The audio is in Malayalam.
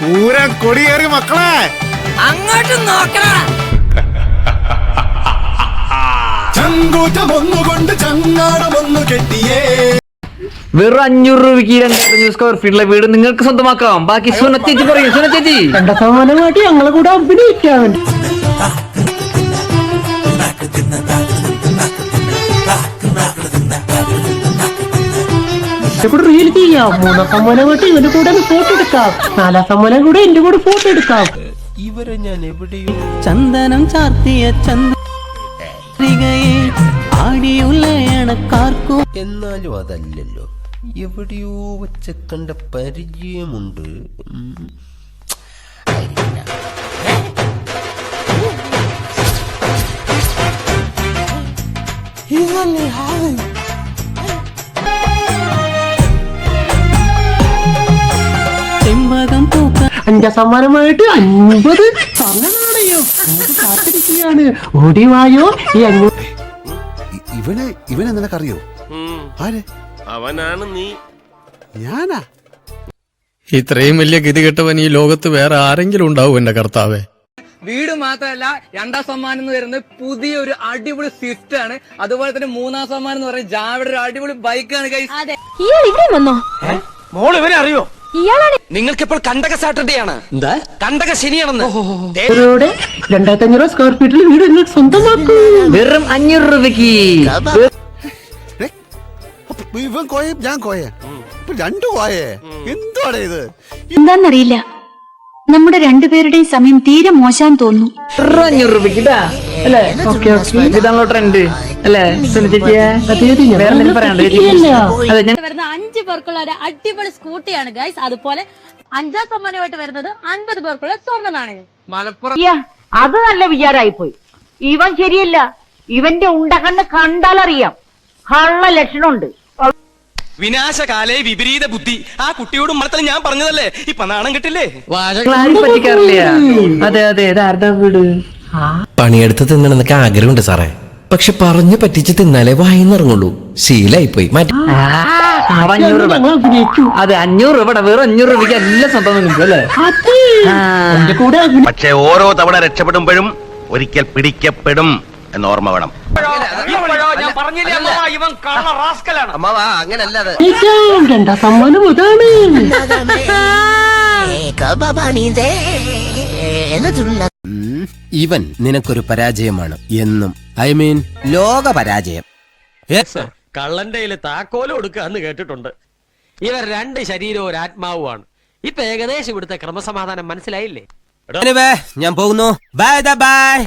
പൂരം കൊടിയേറി മക്കളെ. അങ്ങോട്ട് നോക്കണ ചങ്ങാടമൊന്നു കെട്ടിയേ. വെറും അഞ്ഞൂറ് രൂപയ്ക്ക് ഈ രണ്ടായിരത്തി സ്ക്വയർ ഫീറ്റിലെ വീട് നിങ്ങൾക്ക് സ്വന്തമാക്കാം. ബാക്കി സുനത്തേച്ചി പറയും സുനത്തേച്ചി ചേച്ചി കണ്ട സമാനമായിട്ട് ഞങ്ങളെ കൂടെ അഭിനയിക്കാൻ ഇതിന്റെ കൂടെ റീൽ ചെയ്യാം. മൂന്നാം സമ്മാനമായിട്ട് ഇവന്റെ കൂടെ ഫോട്ടോ എടുക്കാം. നാലാം സമ്മാനം കൂടെ എന്റെ കൂടെ ഫോട്ടോ എടുക്കാം. ഇവരെ ഞാൻ എവിടെയോ ചന്ദനം ചാർത്തിയ ചന്ദ്രികയെ ആടിയുള്ളയണക്കാർക്കു എന്നാലും അതല്ലല്ലോ. എവിടെയോ വെച്ച് കണ്ട പരിചയമുണ്ട്. ഇതല്ലേ ചെമ്പകം അഞ്ചാം സമ്മാനമായിട്ട് അൻപത് സ്വർണനാണയോ കാത്തിരിക്കുകയാണ്. ഓടിവായോ ഈ അഞ്ഞൂറ് ഇവനെ ഇവനെ നിനക്കറിയോ? ആരെ? അവനാണ് നീ. ഞാനാ? ഇത്രയും വലിയ ഗതികെട്ടവൻ ഈ ലോകത്ത് വേറെ ആരെങ്കിലും ഉണ്ടാവും എന്റെ കർത്താവേ. വീട് മാത്രമല്ല രണ്ടാം സമ്മാനം എന്ന് വരുന്നത് പുതിയൊരു അടിപൊളി സ്വിഫ്റ്റ് ആണ്. അതുപോലെ തന്നെ മൂന്നാം സമ്മാനം എന്ന് പറയുന്നത് ജാവയുടെ ഒരു അടിപൊളി ബൈക്കാണ് കൈ മോൾ ഇവനെ അറിയോ? ഇയാളാണ് നിങ്ങൾക്കിപ്പോൾ കണ്ടക സാറ്റർഡേ ആണ്. എന്താ? കണ്ടക ശനിയാണെന്ന്. രണ്ടായിരത്തി അഞ്ഞൂറ് സ്ക്വയർ ഫീറ്റിൽ വീട് നിങ്ങൾ സ്വന്തമാക്കും. വെറും അഞ്ഞൂറ് രൂപയ്ക്ക്. ഏ, അപ്പൊ ഇവൻ കോയ? ഞാൻ കോയ? ഇപ്പൊ രണ്ടു കോയേ? എന്തുവാണ് ഇത്? എന്താന്നറിയില്ല. നമ്മുടെ രണ്ടുപേരുടെയും സമയം തീരെ മോശാൻ തോന്നുന്നു. അഞ്ഞൂറ് രൂപയ്ക്ക് അല്ലേ? Okay okay. ഇതാണല്ലോ ട്രെൻഡ് അല്ലേ? വരുന്ന അഞ്ച് പേർക്കുള്ള ഒരു അടിപൊളി സ്കൂട്ടിയാണ് ഗൈസ് അതുപോലെ അഞ്ചാം സമ്മാനമായിട്ട് വരുന്നത് അൻപത് പേർക്കുള്ള സ്വർണ നാണയം. മലപ്പുറം അത് നല്ല വിചാരായിപ്പോയി. ഇവൻ ശരിയല്ല. ഇവന്റെ ഉണ്ടകണ്ണ് കണ്ടാലറിയാം. കള്ള ലക്ഷണമുണ്ട്. വിനാശകാലേ വിപരീത ബുദ്ധി. ആ കുട്ടിയോട് മലത്തിൽ ഞാൻ പറഞ്ഞതല്ലേ? ഇപ്പൊ നാണം കിട്ടില്ലേ? അതെ അതെ വീട്? പണിയെടുത്ത് തിന്നണമെന്നൊക്കെ ആഗ്രഹമുണ്ട് സാറേ. പക്ഷെ പറഞ്ഞു പറ്റിച്ച് തിന്നാലേ വായിന്നിറങ്ങുള്ളൂ. ശീലായി പോയി മാറ്റി അഞ്ഞൂറ് രൂപ. ഞങ്ങൾ അഭിനയിച്ചു അതെ അഞ്ഞൂറ് രൂപ വെറും അഞ്ഞൂറ് രൂപയ്ക്ക് എല്ലാം സ്വന്തം നിൽക്കും അല്ലേ? അത് കൂടെ അഭിനയിച്ചു പക്ഷെ ഓരോ തവണ രക്ഷപ്പെടുമ്പോഴും ഒരിക്കൽ പിടിക്കപ്പെടും എന്ന് ഓർമ്മ വേണം. പറഞ്ഞില്ലേ അമ്മാവാ, ഇവൻ കള്ള റാസ്കലാണ്. അമ്മാവാ അങ്ങനല്ലാതെ രണ്ടാം സമ്മാനം അതാണ് ഇവൻ നിനക്കൊരു പരാജയമാണ് എന്നും. ഐ മീൻ ലോക പരാജയം. കള്ളന്റെ താക്കോൽ കൊടുക്കാന്ന് കേട്ടിട്ടുണ്ട്. ഇവർ രണ്ട് ശരീരവും ഒരു ആത്മാവുമാണ്. ഇപ്പൊ ഏകദേശം ഇവിടുത്തെ ക്രമസമാധാനം മനസ്സിലായില്ലേ? ഞാൻ പോകുന്നു. Bye bye